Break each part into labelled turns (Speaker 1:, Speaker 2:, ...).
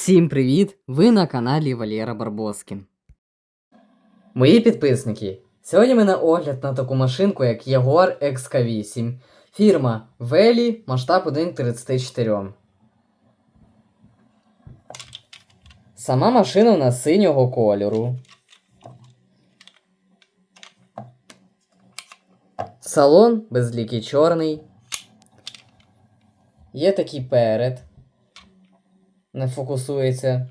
Speaker 1: Всім привіт! Ви на каналі Валєра Барбоскін. Мої підписники. Сьогодні ми на огляд на таку машинку, як Jaguar XK8. Фірма Veli, масштаб 1 к 34. Сама машина у нас синього кольору. Салон безлікий чорний. Є такий перед. Не фокусується.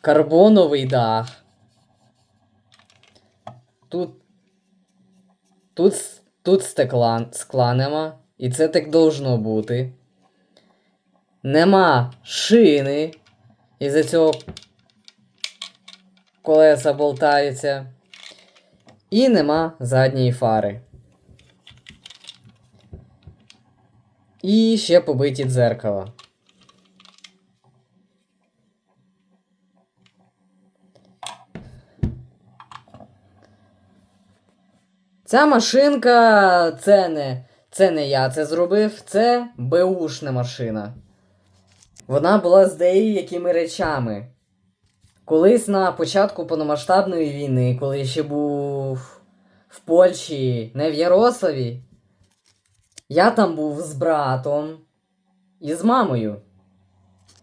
Speaker 1: Карбоновий дах. Тут. Тут, тут стекла, скла нема. І це так должно бути. Нема шини. Із-за цього колеса болтаються. І нема задньої фари. І ще побиті дзеркала. Ця машинка це не, це не я це зробив, це беушна машина. Вона була з деякими речами. Колись на початку повномасштабної війни, коли ще був в Польщі, не в Ярославі, я там був з братом і з мамою.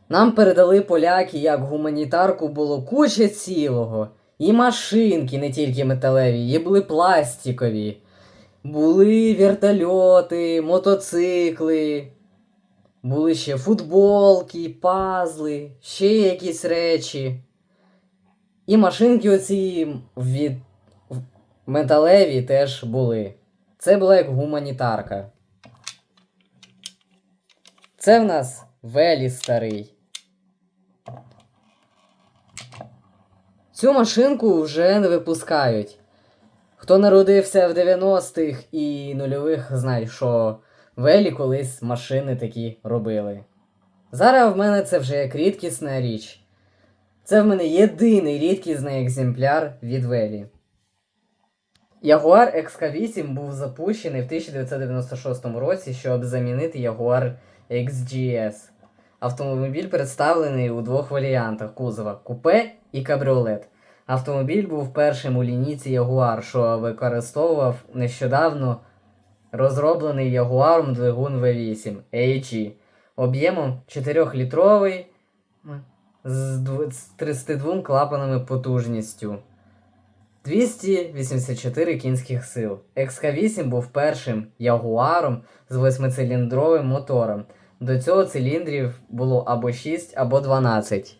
Speaker 1: Нам передали поляки як гуманітарку було куча цілого. І машинки, не тільки металеві, і були пластикові. Були вертольоти, мотоцикли, були ще футболки, пазли, ще якісь речі. І машинки оці від металеві теж були. Це була як гуманітарка. Це в нас Велі старий. Цю машинку вже не випускають. Хто народився в 90-х і нульових, знає, що Велі колись машини такі робили. Зараз в мене це вже як рідкісна річ. Це в мене єдиний рідкісний екземпляр від Велі. Jaguar XK8 був запущений в 1996 році, щоб замінити Jaguar XGS. Автомобіль представлений у двох варіантах кузова купе і кабріолет. Автомобіль був першим у лінійці Jaguar, що використовував нещодавно розроблений Jaguar двигун V8 AG об'ємом 4-літровий з з 32 клапанами потужністю. 284 кінських сил. XK8 був першим ягуаром з восьмициліндровим мотором. До цього циліндрів було або 6, або 12.